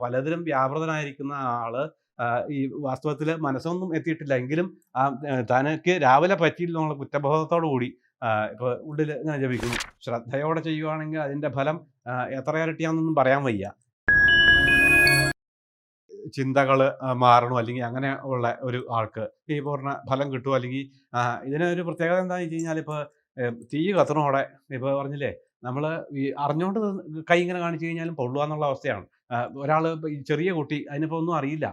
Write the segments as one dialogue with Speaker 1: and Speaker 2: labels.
Speaker 1: പലതിലും വ്യാപൃതനായിരിക്കുന്ന ആൾ ഈ വാസ്തവത്തിൽ മനസ്സൊന്നും എത്തിയിട്ടില്ല. എങ്കിലും ആ തനക്ക് രാവിലെ പറ്റിയില്ല എന്നുള്ള കുറ്റബോധത്തോടു കൂടി ഇപ്പൊ ഉള്ളിൽ ഇങ്ങനെ ജപിക്കുന്നു. ശ്രദ്ധയോടെ ചെയ്യുവാണെങ്കിൽ അതിന്റെ ഫലം എത്ര ഇരട്ടിയാണെന്നൊന്നും പറയാൻ വയ്യ. ചിന്തകൾ മാറണോ? അല്ലെങ്കിൽ അങ്ങനെ ഉള്ള ഒരു ആൾക്ക് ഈ പൂർണ ഫലം കിട്ടുമോ അല്ലെങ്കിൽ ഇതിനൊരു പ്രത്യേകത എന്താണെന്ന് വെച്ച് കഴിഞ്ഞാൽ ഇപ്പോൾ തീ കത്തണോടെ ഇപ്പോൾ പറഞ്ഞില്ലേ നമ്മൾ ഈ അറിഞ്ഞുകൊണ്ട് കൈ ഇങ്ങനെ കാണിച്ചു കഴിഞ്ഞാലും പൊള്ളുക എന്നുള്ള അവസ്ഥയാണ്. ഒരാൾ ഈ ചെറിയ കുട്ടി അതിനിപ്പോൾ ഒന്നും അറിയില്ല.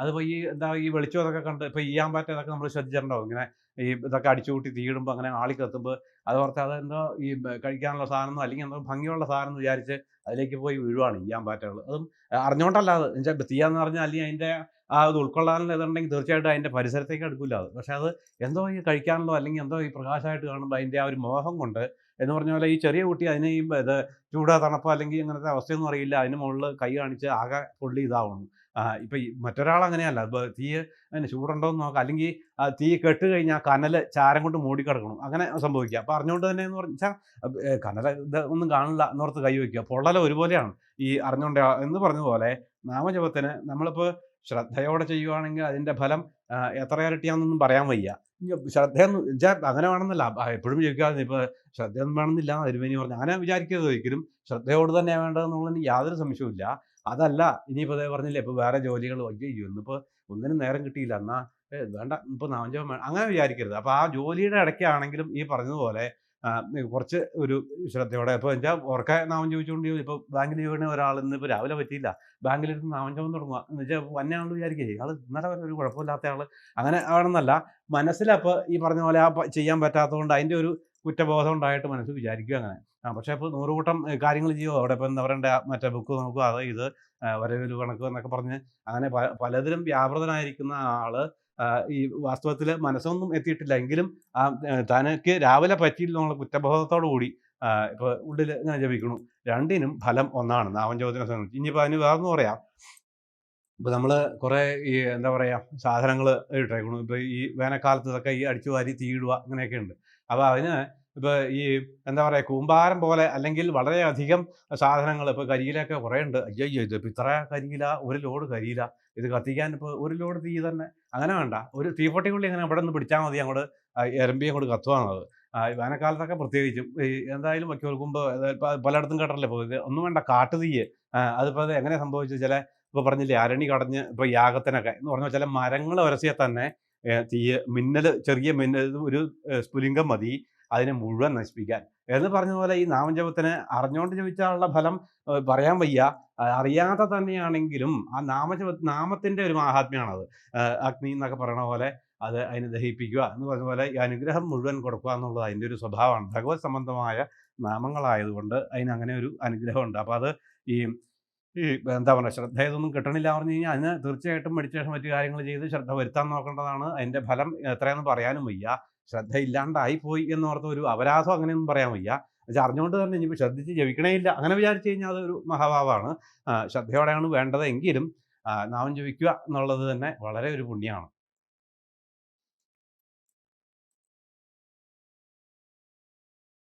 Speaker 1: അതിപ്പോൾ ഈ എന്താ ഈ വെളിച്ചം അതൊക്കെ കണ്ട് ഇപ്പോൾ ഈയാൻ പാറ്റ അതൊക്കെ നമ്മൾ ശ്രദ്ധിച്ചിട്ടുണ്ടാവും ഇങ്ങനെ ഈ ഇതൊക്കെ അടിച്ചു കൂട്ടി തീയിടുമ്പോൾ അങ്ങനെ ആളി കത്തുമ്പോൾ അത് ഓർത്ത് അതെന്തോ ഈ കഴിക്കാനുള്ള സാധനം അല്ലെങ്കിൽ എന്തോ ഭംഗിയുള്ള സാധനം എന്ന് വിചാരിച്ച് അതിലേക്ക് പോയി വീഴുവാണ് ഈയാൻ പാറ്റകൾ അതും അറിഞ്ഞുകൊണ്ടല്ല അത് എന്നുവെച്ചാൽ തീയാന്ന് പറഞ്ഞാൽ അല്ലെങ്കിൽ അതിന്റെ ആ അത് ഉൾക്കൊള്ളാനുള്ള ഇതുണ്ടെങ്കിൽ തീർച്ചയായിട്ടും അതിന്റെ പരിസരത്തേക്ക് എടുക്കില്ല അത്. പക്ഷേ അത് എന്തോ ഈ കഴിക്കാനുള്ളതോ അല്ലെങ്കിൽ എന്തോ ഈ പ്രകാശമായിട്ട് കാണുമ്പോൾ അതിന്റെ ആ ഒരു മോഹം കൊണ്ട് എന്ന് പറഞ്ഞ പോലെ ഈ ചെറിയ കുട്ടി അതിനെ ഈ ഇത് ചൂടോ തണുപ്പോ അല്ലെങ്കിൽ ഇങ്ങനത്തെ അവസ്ഥയൊന്നും അറിയില്ല. അതിന് മുകളിൽ കൈ കാണിച്ച് ആകെ പൊള്ളി ഇതാവുന്നു. ഇപ്പൊ മറ്റൊരാൾ അങ്ങനെയല്ല. തീ അതിന് ചൂടുണ്ടോ എന്ന് നോക്കാം. അല്ലെങ്കിൽ തീ കെട്ട് കഴിഞ്ഞാൽ കനൽ ചാരം കൊണ്ട് മൂടിക്കിടക്കണം അങ്ങനെ സംഭവിക്കുക. അപ്പൊ അറിഞ്ഞുകൊണ്ട് തന്നെ എന്ന് പറഞ്ഞാൽ കനല ഇത് ഒന്നും കാണില്ല എന്നോർത്ത് കൈ വയ്ക്കുക പൊള്ളല ഒരുപോലെയാണ്. ഈ അറിഞ്ഞുകൊണ്ട് എന്ന് പറഞ്ഞ പോലെ നാമജപത്തിന് നമ്മളിപ്പോൾ ശ്രദ്ധയോടെ ചെയ്യുവാണെങ്കിൽ അതിന്റെ ഫലം എത്ര ഇരട്ടിയാണെന്നൊന്നും പറയാൻ വയ്യ. ഇനി ശ്രദ്ധയെന്ന് വെച്ചാൽ അങ്ങനെ വേണമെന്നല്ല എപ്പോഴും ചോദിക്കാതെ ഇപ്പൊ ശ്രദ്ധയൊന്നും വേണമെന്നില്ല തിരുമേനി പറഞ്ഞു അങ്ങനെ വിചാരിക്കരുത് ഒരിക്കലും. ശ്രദ്ധയോട് തന്നെ വേണ്ടതെന്നുള്ളതിന് യാതൊരു സംശയവും ഇല്ല അതല്ല ഇനിയിപ്പോൾ അതേ പറഞ്ഞില്ലേ ഇപ്പോൾ വേറെ ജോലികൾ അയ്യോ ഇന്നിപ്പോൾ ഒന്നിനും നേരം കിട്ടിയില്ല. എന്നാ വേണ്ട ഇപ്പോൾ നാമജപം അങ്ങനെ വിചാരിക്കരുത്. അപ്പോൾ ആ ജോലിയുടെ ഇടയ്ക്കാണെങ്കിലും ഈ പറഞ്ഞതുപോലെ കുറച്ച് ഒരു ശ്രദ്ധയോടെ. ഇപ്പോൾ എന്താ ഉറക്കെ നാമം ചോദിച്ചുകൊണ്ട് ഇപ്പോൾ ബാങ്കിൽ വീണ ഒരാൾ ഇന്ന് ഇപ്പോൾ രാവിലെ പറ്റിയില്ല. ബാങ്കിലിരുന്ന് നാമം ചോദം തുടങ്ങുക എന്ന് വെച്ചാൽ വന്നയാൾ വിചാരിക്കുക ഇയാൾ ഇന്നലെ വരെ ഒരു കുഴപ്പമില്ലാത്ത ആൾ അങ്ങനെ ആണെന്നല്ല മനസ്സിലപ്പോൾ ഈ പറഞ്ഞ പോലെ ആ ചെയ്യാൻ പറ്റാത്തതുകൊണ്ട് അതിന്റെ ഒരു കുറ്റബോധം ഉണ്ടായിട്ട് മനസ്സിൽ വിചാരിക്കുക അങ്ങനെ. ആ പക്ഷേ ഇപ്പോൾ നൂറുകൂട്ടം കാര്യങ്ങൾ ചെയ്യുമോ അവിടെ ഇപ്പോൾ എന്താ പറയണ്ട മറ്റേ ബുക്ക് നോക്കുക അത് ഇത് വരവിൽ കണക്ക് എന്നൊക്കെ പറഞ്ഞ് അങ്ങനെ പലതിലും വ്യാപൃതനായിരിക്കുന്ന ആൾ ഈ വാസ്തവത്തിൽ മനസ്സൊന്നും എത്തിയിട്ടില്ല. എങ്കിലും ആ തനക്ക് രാവിലെ പറ്റിയില്ല എന്നുള്ള കുറ്റബോധത്തോടു കൂടി ആ, ഇപ്പൊ ഉള്ളിൽ ഇങ്ങനെ ജപിക്കണു രണ്ടിനും ഫലം ഒന്നാണ്. നാമജോതിനെ സംബന്ധിച്ച്. ഇനിയിപ്പോൾ അതിന് വേറൊന്നും പറയാം. ഇപ്പൊ നമ്മൾ കുറേ ഈ എന്താ പറയാ സാധനങ്ങൾ ഇട്ടേക്കണു ഇപ്പൊ ഈ വേനൽക്കാലത്ത് ഇതൊക്കെ ഈ അടിച്ചു വാരി തീയിടുക അങ്ങനെയൊക്കെ ഉണ്ട്. അപ്പൊ അതിന് ഇപ്പൊ ഈ എന്താ പറയാ കൂമ്പാരം പോലെ അല്ലെങ്കിൽ വളരെയധികം സാധനങ്ങൾ ഇപ്പൊ കരിയിലൊക്കെ കുറേ ഉണ്ട് അയ്യോ ഇത് ഇപ്പൊ ഇത്ര കരിയില ഒരു ലോഡ് കരിയില ഇത് കത്തിക്കാൻ ഇപ്പൊ ഒരു ലോഡ് തീ തന്നെ. അങ്ങനെ വേണ്ട. ഒരു തീപ്പൊട്ടിക്കുള്ളി ഇങ്ങനെ ഇവിടെ നിന്ന് പിടിച്ചാൽ മതി അങ്ങോട്ട് എരമ്പി അങ്ങോട്ട് കത്തുവാണത് വേനൽക്കാലത്തൊക്കെ പ്രത്യേകിച്ചും ഈ എന്തായാലും വയ്ക്കി കൊടുക്കുമ്പോൾ പലയിടത്തും കേട്ടല്ലേ ഇപ്പോൾ ഇത് ഒന്നും വേണ്ട കാട്ടുതീയ്. ആ, അതിപ്പോൾ അത് എങ്ങനെ സംഭവിച്ചു ചില ഇപ്പൊ പറഞ്ഞില്ലേ അരണി കടഞ്ഞ് ഇപ്പൊ യാഗത്തിനൊക്കെ എന്ന് പറഞ്ഞാൽ ചില മരങ്ങൾ ഉരസിയാൽ തന്നെ ഏ, തീയ് മിന്നൽ ചെറിയ മിന്നൽ ഒരു സ്പുലിംഗം മതി. അതിനെ മുഴുവൻ നശിപ്പിക്കാൻ. എന്ന് പറഞ്ഞ പോലെ ഈ നാമജപത്തിന് അറിഞ്ഞുകൊണ്ട് ജപിച്ചാലുള്ള ഫലം പറയാൻ വയ്യ. അറിയാതെ തന്നെയാണെങ്കിലും ആ നാമജപ നാമത്തിന്റെ ഒരു മാഹാത്മ്യമാണത്. അഗ്നി എന്നൊക്കെ പറയണ പോലെ അത് അതിനെ ദഹിപ്പിക്കുക എന്ന് പറഞ്ഞ പോലെ ഈ അനുഗ്രഹം മുഴുവൻ കൊടുക്കുക എന്നുള്ളത് അതിന്റെ ഒരു സ്വഭാവമാണ്. ഭഗവത് സംബന്ധമായ നാമങ്ങളായതുകൊണ്ട് അതിന് അങ്ങനെ ഒരു അനുഗ്രഹമുണ്ട്. അപ്പോൾ അത് ഈ ഈ എന്താ പറയുക ശ്രദ്ധ ഇതൊന്നും കിട്ടണില്ല പറഞ്ഞു കഴിഞ്ഞാൽ അതിന് തീർച്ചയായിട്ടും മെഡിറ്റേഷൻ മറ്റു കാര്യങ്ങൾ ചെയ്ത് ശ്രദ്ധ വരുത്താൻ നോക്കേണ്ടതാണ്. അതിന്റെ ഫലം എത്രയെന്ന് പറയാനും വയ്യ. ശ്രദ്ധ ഇല്ലാണ്ടായി പോയി എന്നോർത്ത് ഒരു അപരാധം അങ്ങനെയൊന്നും പറയാൻ വയ്യ. പക്ഷെ അറിഞ്ഞുകൊണ്ട് തന്നെ ഇനിയിപ്പോൾ ശ്രദ്ധിച്ച് ജപിക്കണേ ഇല്ല. അങ്ങനെ വിചാരിച്ചു കഴിഞ്ഞാൽ അതൊരു മഹാഭാവമാണ് ശ്രദ്ധയോടെയാണ് വേണ്ടത് എങ്കിലും നാമം ജപിക്കുക എന്നുള്ളത് തന്നെ വളരെ ഒരു പുണ്യമാണ്.